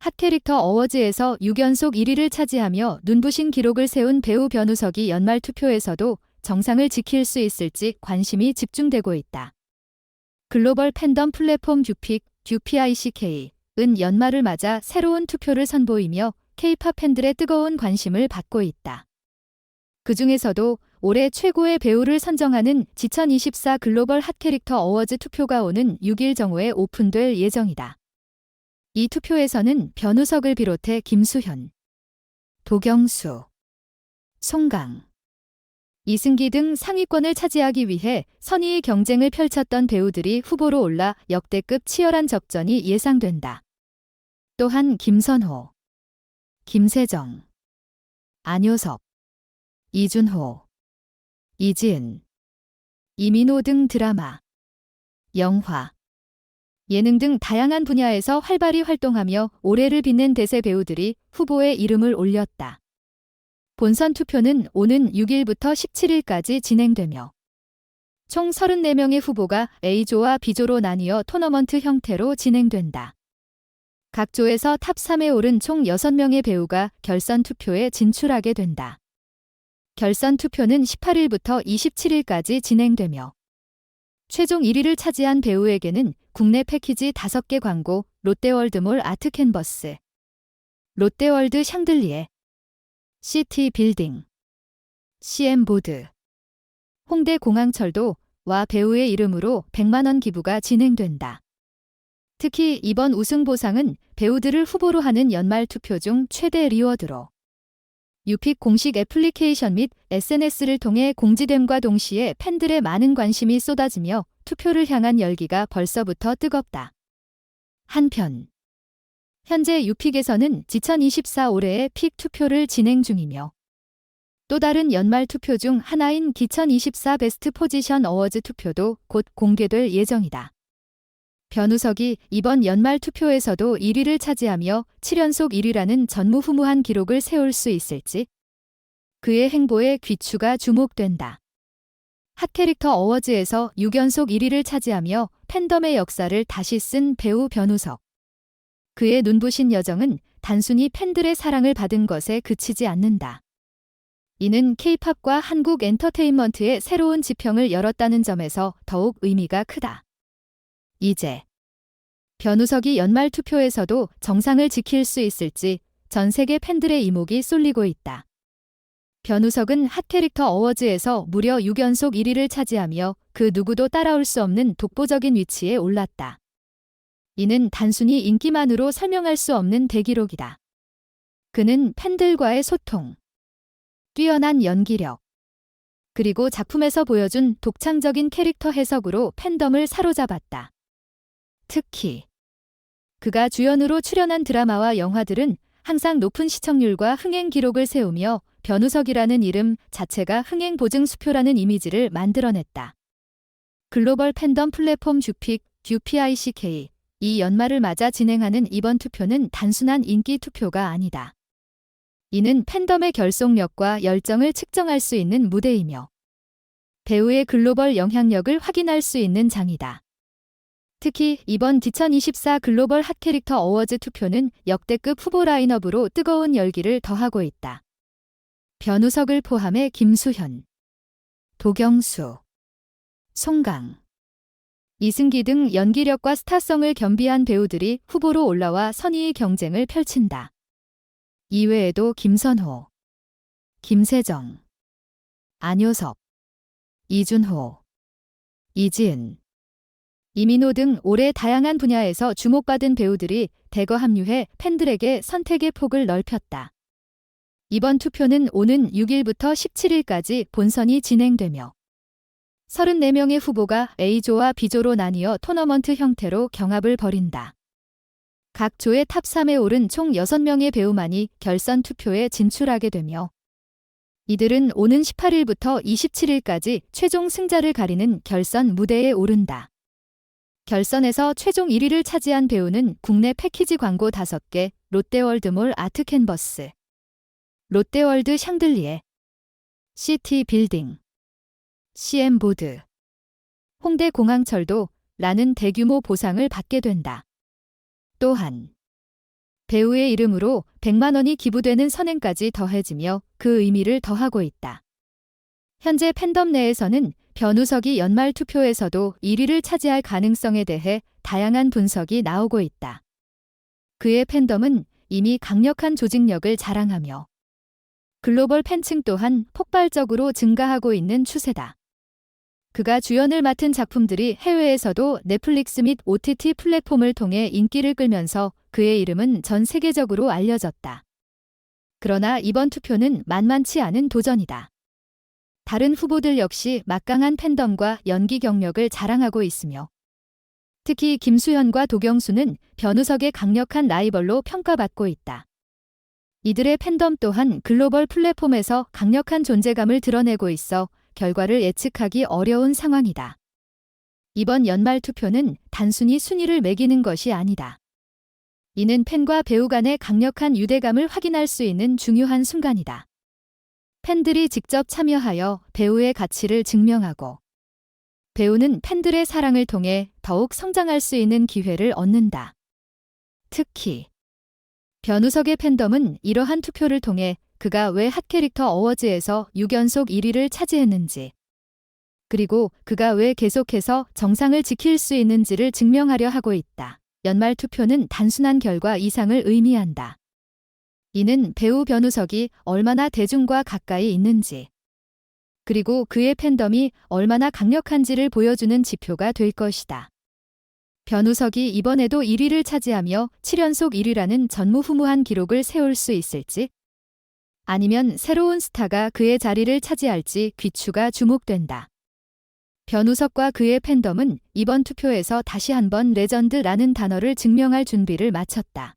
핫캐릭터 어워즈에서 6연속 1위를 차지하며 눈부신 기록을 세운 배우 변우석이 연말 투표에서도 정상을 지킬 수 있을지 관심이 집중되고 있다. 글로벌 팬덤 플랫폼 듀픽, 듀피ICK, 은 연말을 맞아 새로운 투표를 선보이며 K-팝 팬들의 뜨거운 관심을 받고 있다. 그 중에서도 올해 최고의 배우를 선정하는 2024 글로벌 핫캐릭터 어워즈 투표가 오는 6일 정오에 오픈될 예정이다. 이 투표에서는 변우석을 비롯해 김수현, 도경수, 송강, 이승기 등 상위권을 차지하기 위해 선의의 경쟁을 펼쳤던 배우들이 후보로 올라 역대급 치열한 접전이 예상된다. 또한 김선호, 김세정, 안효섭, 이준호, 이지은, 이민호 등 드라마, 영화, 예능 등 다양한 분야에서 활발히 활동하며 올해를 빛낸 대세 배우들이 후보에 이름을 올렸다. 본선 투표는 오는 6일부터 17일까지 진행되며 총 34명의 후보가 A조와 B조로 나뉘어 토너먼트 형태로 진행된다. 각 조에서 탑 3에 오른 총 6명의 배우가 결선 투표에 진출하게 된다. 결선 투표는 18일부터 27일까지 진행되며 최종 1위를 차지한 배우에게는 국내 패키지 5개 광고 롯데월드몰 아트 캔버스, 롯데월드 샹들리에, 시티 빌딩, CM보드, 홍대 공항철도 와 배우의 이름으로 100만 원 기부가 진행된다. 특히 이번 우승 보상은 배우들을 후보로 하는 연말 투표 중 최대 리워드로 유픽 공식 애플리케이션 및 SNS를 통해 공지됨과 동시에 팬들의 많은 관심이 쏟아지며 투표를 향한 열기가 벌써부터 뜨겁다. 한편 현재 유픽에서는 2024 올해의 픽 투표를 진행 중이며 또 다른 연말 투표 중 하나인 2024 베스트 포지션 어워즈 투표도 곧 공개될 예정이다. 변우석이 이번 연말 투표에서도 1위를 차지하며 7연속 1위라는 전무후무한 기록을 세울 수 있을지 그의 행보에 귀추가 주목된다. 핫캐릭터 어워즈에서 6연속 1위를 차지하며 팬덤의 역사를 다시 쓴 배우 변우석. 그의 눈부신 여정은 단순히 팬들의 사랑을 받은 것에 그치지 않는다. 이는 케이팝과 한국 엔터테인먼트의 새로운 지평을 열었다는 점에서 더욱 의미가 크다. 이제 변우석이 연말 투표에서도 정상을 지킬 수 있을지 전 세계 팬들의 이목이 쏠리고 있다. 변우석은 핫캐릭터 어워즈에서 무려 6연속 1위를 차지하며 그 누구도 따라올 수 없는 독보적인 위치에 올랐다. 이는 단순히 인기만으로 설명할 수 없는 대기록이다. 그는 팬들과의 소통, 뛰어난 연기력, 그리고 작품에서 보여준 독창적인 캐릭터 해석으로 팬덤을 사로잡았다. 특히 그가 주연으로 출연한 드라마와 영화들은 항상 높은 시청률과 흥행 기록을 세우며 변우석이라는 이름 자체가 흥행 보증 수표라는 이미지를 만들어냈다. 글로벌 팬덤 플랫폼 듀픽, 듀피ICK, 이 연말을 맞아 진행하는 이번 투표는 단순한 인기 투표가 아니다. 이는 팬덤의 결속력과 열정을 측정할 수 있는 무대이며 배우의 글로벌 영향력을 확인할 수 있는 장이다. 특히 이번 2024 글로벌 핫 캐릭터 어워즈 투표는 역대급 후보 라인업으로 뜨거운 열기를 더하고 있다. 변우석을 포함해 김수현, 도경수, 송강, 이승기 등 연기력과 스타성을 겸비한 배우들이 후보로 올라와 선의의 경쟁을 펼친다. 이외에도 김선호, 김세정, 안효섭, 이준호, 이지은, 이민호 등 올해 다양한 분야에서 주목받은 배우들이 대거 합류해 팬들에게 선택의 폭을 넓혔다. 이번 투표는 오는 6일부터 17일까지 본선이 진행되며 34명의 후보가 A조와 B조로 나뉘어 토너먼트 형태로 경합을 벌인다. 각 조의 탑 3에 오른 총 6명의 배우만이 결선 투표에 진출하게 되며 이들은 오는 18일부터 27일까지 최종 승자를 가리는 결선 무대에 오른다. 결선에서 최종 1위를 차지한 배우는 국내 패키지 광고 5개, 롯데월드몰 아트 캔버스, 롯데월드 샹들리에, 시티 빌딩, CM보드, 홍대 공항철도 라는 대규모 보상을 받게 된다. 또한 배우의 이름으로 100만 원이 기부되는 선행까지 더해지며 그 의미를 더하고 있다. 현재 팬덤 내에서는 변우석이 연말 투표에서도 1위를 차지할 가능성에 대해 다양한 분석이 나오고 있다. 그의 팬덤은 이미 강력한 조직력을 자랑하며 글로벌 팬층 또한 폭발적으로 증가하고 있는 추세다. 그가 주연을 맡은 작품들이 해외에서도 넷플릭스 및 OTT 플랫폼을 통해 인기를 끌면서 그의 이름은 전 세계적으로 알려졌다. 그러나 이번 투표는 만만치 않은 도전이다. 다른 후보들 역시 막강한 팬덤과 연기 경력을 자랑하고 있으며 특히 김수현과 도경수는 변우석의 강력한 라이벌로 평가받고 있다. 이들의 팬덤 또한 글로벌 플랫폼에서 강력한 존재감을 드러내고 있어 결과를 예측하기 어려운 상황이다. 이번 연말 투표는 단순히 순위를 매기는 것이 아니다. 이는 팬과 배우 간의 강력한 유대감을 확인할 수 있는 중요한 순간이다. 팬들이 직접 참여하여 배우의 가치를 증명하고 배우는 팬들의 사랑을 통해 더욱 성장할 수 있는 기회를 얻는다. 특히 변우석의 팬덤은 이러한 투표를 통해 그가 왜 핫캐릭터 어워즈에서 6연속 1위를 차지했는지, 그리고 그가 왜 계속해서 정상을 지킬 수 있는지를 증명하려 하고 있다. 연말 투표는 단순한 결과 이상을 의미한다. 이는 배우 변우석이 얼마나 대중과 가까이 있는지, 그리고 그의 팬덤이 얼마나 강력한지를 보여주는 지표가 될 것이다. 변우석이 이번에도 1위를 차지하며 7연속 1위라는 전무후무한 기록을 세울 수 있을지, 아니면 새로운 스타가 그의 자리를 차지할지 귀추가 주목된다. 변우석과 그의 팬덤은 이번 투표에서 다시 한번 레전드라는 단어를 증명할 준비를 마쳤다.